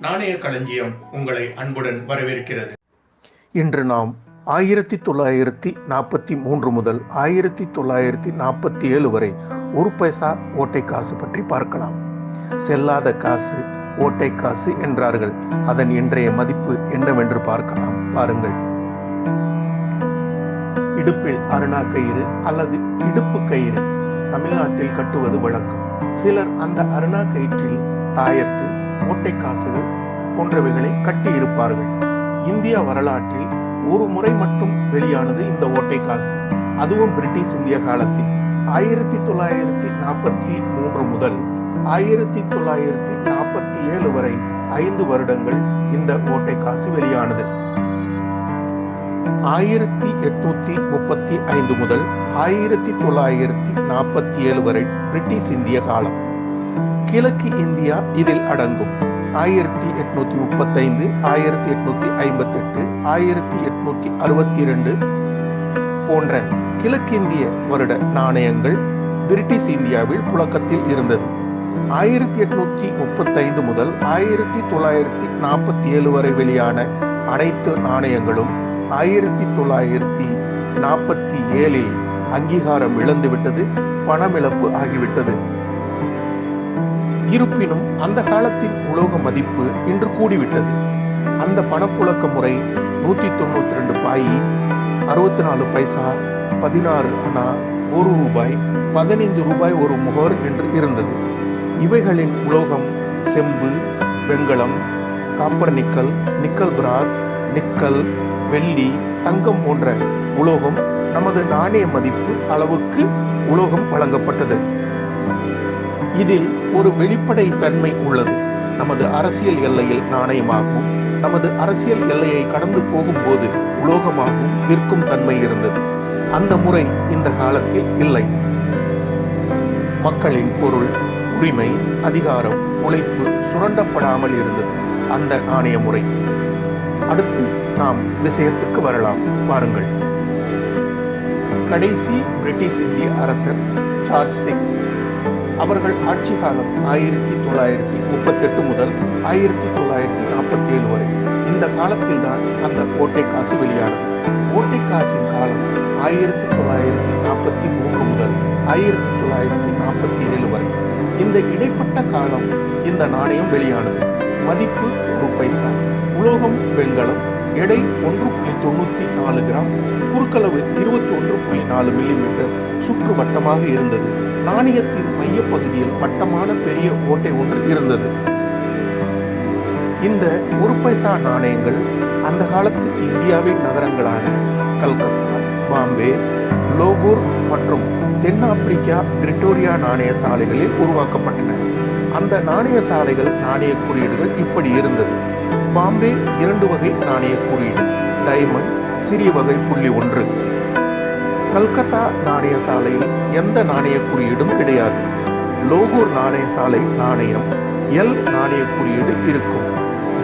நாணய களஞ்சியம் உங்களை அன்புடன் வரவேற்கிறது. இன்று நாம் ஆயிரத்தி தொள்ளாயிரத்தி நாற்பத்தி மூன்று முதல் ஆயிரத்தி தொள்ளாயிரத்தி நாற்பத்தி ஏழு வரை ஒரு பைசா ஓட்டை காசு பற்றி பார்க்கலாம். செல்லாத காசு ஓட்டை காசு என்றார்கள். அதன் இன்றைய மதிப்பு என்னவென்று பார்க்கலாம். பாருங்கள். இடுப்பில் அருணா கயிறு அல்லது இடுப்பு கயிறு. தமிழ்நாட்டில் கட்டுவது வழக்கம். சிலர் அந்த அருணா கயிற்றில் தாயத்து ஓட்டை காசுகள் போன்றவைகளை கட்டி இருப்பார்கள் இந்திய வரலாற்றில் ஒரு முறை மட்டும் வெளியானது இந்த ஓட்டை காசு அதுவும் பிரிட்டிஷ் இந்திய காலத்தில். ஆயிரத்தி தொள்ளாயிரத்தி நாற்பத்தி மூன்று முதல் ஆயிரத்தி தொள்ளாயிரத்தி நாற்பத்தி ஏழு வரை ஐந்து வருடங்கள் இந்த ஓட்டை காசு வெளியானது. ஆயிரத்தி எட்நூத்தி முப்பத்தி ஐந்து முதல் ஆயிரத்தி தொள்ளாயிரத்தி நாற்பத்தி ஏழு வரை பிரிட்டிஷ் இந்திய காலம். கிழக்கு இந்தியா இதில் அடங்கும். ஆயிரத்தி எட்நூத்தி முப்பத்தைந்து ஆயிரத்தி எட்நூத்தி ஐம்பத்தி எட்டு ஆயிரத்தி எட்நூத்தி அறுபத்தி இரண்டு போன்ற கிழக்கிந்திய வருட நாணயங்கள் பிரிட்டிஷ் இந்தியாவில் புழக்கத்தில் இருந்தது. ஆயிரத்தி எட்நூத்தி முப்பத்தைந்து முதல் ஆயிரத்தி தொள்ளாயிரத்தி நாற்பத்தி ஏழு வரை வெளியான அனைத்து நாணயங்களும் ஆயிரத்தி தொள்ளாயிரத்தி நாற்பத்தி ஏழில் அங்கீகாரம் இழந்துவிட்டது பணமிழப்பு ஆகிவிட்டது. இருப்பினும் அந்த காலத்தின் உலோக மதிப்பு இன்று கூடிவிட்டது. அந்த பணப்புழக்க முறை நூத்தி தொண்ணூத்தி ரெண்டு பாயி அறுபத்தி நாலு பைசா பதினாறு அணா ஒரு ரூபாய் பதினைந்து ரூபாய் ஒரு முகர் என்று இருந்தது. இவைகளின் உலோகம் செம்பு வெண்கலம் copper nickel nickel brass nickel வெள்ளி தங்கம் போன்ற உலோகம் நமது நாணய மதிப்பு அளவுக்கு உலோகம் வழங்கப்பட்டது. இதில் ஒரு வெளிப்படை தன்மை உள்ளது. நமது அரசியல் எல்லையில் நாணயமாகவும் நமது அரசியல் எல்லையை கடந்து போகும்போது உலோகமாகவும் விற்கும் தன்மை இருந்தது. அந்த முறை இந்த காலத்தில் இல்லை. மக்களின் பொருள் உரிமை அதிகாரம் உழைப்பு சுரண்டப்படாமல் இருந்தது. அந்த நாணய முறை. அடுத்து நாம் விஷயத்துக்கு வரலாம். வாருங்கள். கடைசி பிரிட்டிஷ் இந்திய அரசர் சார்ஜ் சிக்ஸ் அவர்கள் ஆட்சி காலம் ஆயிரத்தி தொள்ளாயிரத்தி முப்பத்தி எட்டு முதல் ஆயிரத்தி தொள்ளாயிரத்தி நாற்பத்தி ஏழு வரை. இந்த காலத்தில் தான் அந்த ஓட்டை காசு வெளியானது. ஓட்டை காசின் காலம் ஆயிரத்தி தொள்ளாயிரத்தி நாற்பத்தி மூன்று முதல் ஆயிரத்தி தொள்ளாயிரத்தி நாற்பத்தி ஏழு வரை. இந்த இடைப்பட்ட காலம் இந்த நாணயம் வெளியானது. மதிப்பு ஒரு பைசா உலோகம் வெண்கலம் எடை ஒன்று புள்ளி தொண்ணூத்தி நாலு கிராம். குறுக்களவு இருபத்தி ஒன்று புள்ளி நாலு மில்லிமீட்டர். சுற்று வட்டமாக இருந்தது. நாணயத்தின் மையப்பகுதியில் வட்டமான பெரிய ஓட்டை ஒன்று இருந்தது. இந்த ஒரு பைசா நாணயங்கள் அந்த காலத்து இந்தியாவின் நகரங்களான கல்கத்தா பாம்பே லோகூர் மற்றும் தென்னாப்பிரிக்கா பிரிட்டோரியா நாணய சாலைகளில் உருவாக்கப்பட்டன. அந்த நாணய சாலைகள் நாணய குறியீடுகள் இப்படி இருந்தது. பாம்பே இரண்டு வகை நாணய குறியீடு. டைமண்ட் சிறிய வகை புள்ளி ஒன்று. கல்கத்தா நாணய சாலையில் எந்த நாணய குறியீடும் கிடையாது. லோகூர் நாணய சாலை நாணயம் எல் நாணய குறியீடு இருக்கும்.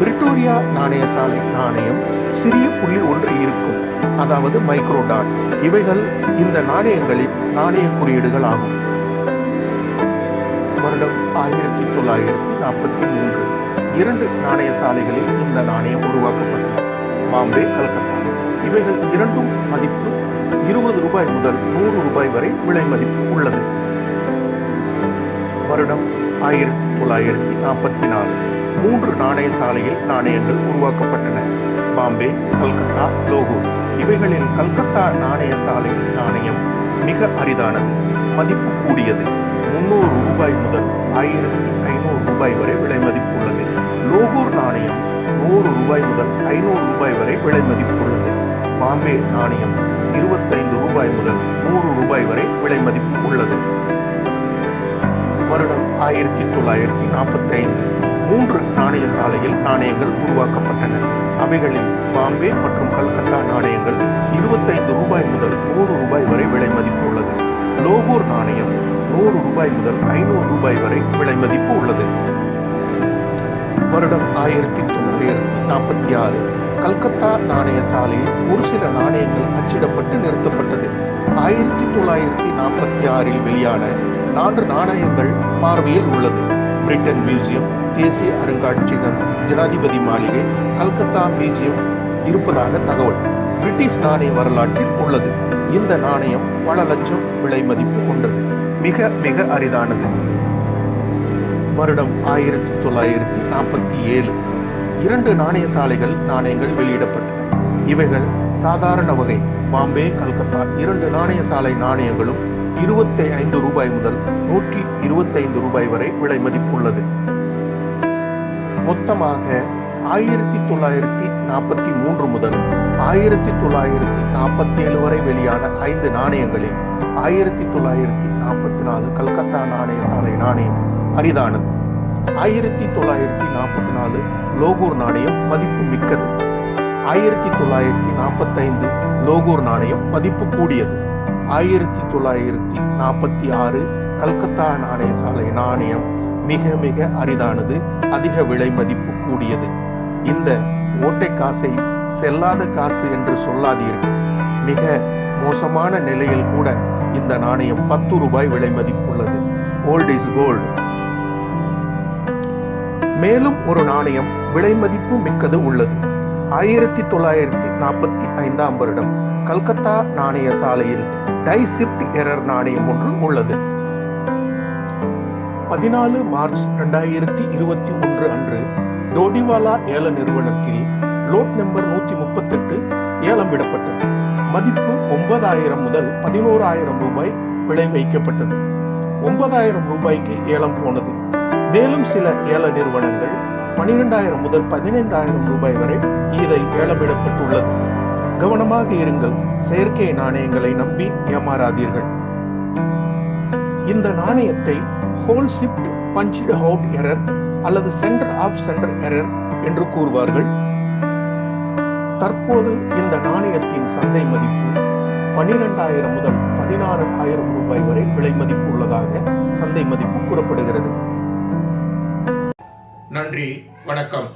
பிரிட்டோரியா நாணய சாலை நாணயம் சிறிய புள்ளி ஒன்று இருக்கும். அதாவது மைக்ரோடாட். இவைகள் இந்த நாணயங்களின் நாணய குறியீடுகள் ஆகும். வருடம் ஆயிரத்தி தொள்ளாயிரத்தி நாற்பத்தி மூன்று. இரண்டு நாணய சாலைகளில் இந்த நாணயம் உருவாக்கப்பட்டது. பாம்பே கல்கத்தா. இவைகள் இரண்டும் மதிப்பு இருபது ரூபாய் முதல் நூறு ரூபாய் வரை விலை மதிப்பு உள்ளது. வருடம் ஆயிரத்தி தொள்ளாயிரத்தி நாற்பத்தி நாலு. மூன்று நாணய சாலையில் நாணயங்கள் உருவாக்கப்பட்டன. பாம்பே கல்கத்தா லோகூர். இவைகளில் கல்கத்தா நாணய சாலை நாணயம் மிக அரிதானது. மதிப்பு கூடியது. முன்னூறு ரூபாய் முதல் ஆயிரத்தி ஐநூறு ரூபாய் வரை விலை மதிப்பு உள்ளது லோகூர் நாணயம் நூறு ரூபாய் முதல் ஐநூறு ரூபாய் வரை விலை மதிப்பு உள்ளது பாம்பே நாணயம் இருபத்தைந்து ரூபாய் முதல் நூறு ரூபாய் வரை விலை மதிப்பு உள்ளது வருடம் ஆயிரத்தி தொள்ளாயிரத்தி நாற்பத்தி ஐந்து மூன்று நாணய சாலையில் நாணயங்கள் உருவாக்கப்பட்டன. அவைகளில் பாம்பே மற்றும் கல்கத்தா நாணயங்கள் இருபத்தைந்து ரூபாய் முதல் நூறு ரூபாய் வரை விலை ரூபாய் முதல் ஐநூறு ரூபாய் வரை விலை மதிப்பு உள்ளது. வருடம் ஆயிரத்தி தொள்ளாயிரத்தி நாற்பத்தி ஆறு கல்கத்தா நாணய சாலையில் ஒரு சில நாணயங்கள் அச்சிடப்பட்டு நிறுத்தப்பட்டது. ஆயிரத்தி தொள்ளாயிரத்தி நாற்பத்தி ஆறில் வெளியான நான்கு நாணயங்கள் பார்வையில் உள்ளது. பிரிட்டன் மியூசியம் தேசிய அருங்காட்சியகம் ஜனாதிபதி மாளிகை கல்கத்தா மியூசியம் இருப்பதாக தகவல் பிரிட்டிஷ் நாணய வரலாற்றில் உள்ளது. இந்த நாணயம் பல லட்சம் விலை மதிப்பு கொண்டது. மிக மிக அரிதானது. வருடம் ஆயிரத்தி தொள்ளாயிரத்தி நாற்பத்தி ஏழு. இரண்டு நாணய சாலைகள் நாணயங்கள் வெளியிடப்பட்டன. இவைகள் சாதாரண வகை. பாம்பே கல்கத்தா இரண்டு நாணய சாலை நாணயங்களும் இருபத்தி ஐந்து ரூபாய் முதல் நூற்றி இருபத்தி ஐந்து ரூபாய் வரை விலை மதிப்புள்ளது. மொத்தமாக ஆயிரத்தி தொள்ளாயிரத்தி நாற்பத்தி மூன்று முதல் ஆயிரத்தி தொள்ளாயிரத்தி நாற்பத்தி ஏழு வரை வெளியான ஐந்து நாணயங்களில் ஆயிரத்தி தொள்ளாயிரத்தி நாற்பத்தி நாலு கல்கத்தா நாணய சாலை நாணயம் அரிதானது. ஆயிரத்தி தொள்ளாயிரத்தி நாற்பத்தி நாலு லோகூர் நாணயம் மதிப்பு மிக்கது ஆயிரத்தி தொள்ளாயிரத்தி நாற்பத்தைந்து லோகூர் நாணயம் மதிப்பு கூடியது ஆயிரத்தி தொள்ளாயிரத்தி நாற்பத்தி ஆறு கல்கத்தா நாணய சாலை நாணயம் மிக மிக அரிதானது அதிக விலை மதிப்பு கூடியது இந்த ஓட்டை காசை செல்லாத காசு என்று சொல்லாதீர்கள். மிக மோசமான நிலையில் கூட இந்த நாணயம் பத்து ரூபாய் விலை மதிப்புள்ளது. ஓல்ட் இஸ் கோல்டு மேலும் ஒரு நாணயம் விலை மதிப்பு மிக்கது உள்ளது. ஆயிரத்தி தொள்ளாயிரத்தி நாற்பத்தி ஐந்தாம் வருடம் கல்கத்தா நாணய சாலையில் டைசிப்ட் எரர் நாணயம் ஒன்று உள்ளது. பதினாலு மார்ச் இரண்டாயிரத்தி இருபத்தி ஒன்று அன்று டோடிவாலா ஏல நிறுவனத்தில் லோட் நம்பர் நூத்தி முப்பத்தெட்டு ஏலம் விடப்பட்டது. மதிப்பு ஒன்பதாயிரம் முதல் பதினோராயிரம் ரூபாய் விலை வைக்கப்பட்டது. ஒன்பதாயிரம் ரூபாய்க்கு ஏலம் போனது. மேலும் சில ஏல நிறுவனங்கள் பனிரெண்டாயிரம் முதல் பதினைந்தாயிரம் ரூபாய் வரை இதை ஏலமிடப்பட்டுள்ளது. கவனமாக இருங்கள். செயற்கை நாணயங்களை நம்பி ஏமாறாதீர்கள். இந்த நாணயத்தை hole shift punched out error அல்லது சென்டர் ஆஃப் சென்டர் எரர் என்று கூறுவார்கள். தற்போது இந்த நாணயத்தின் சந்தை மதிப்பு பனிரெண்டாயிரம் முதல் பதினாறு ஆயிரம் ரூபாய் வரை விலை மதிப்பு உள்ளதாக சந்தை மதிப்பு கூறப்படுகிறது. நன்றி வணக்கம்.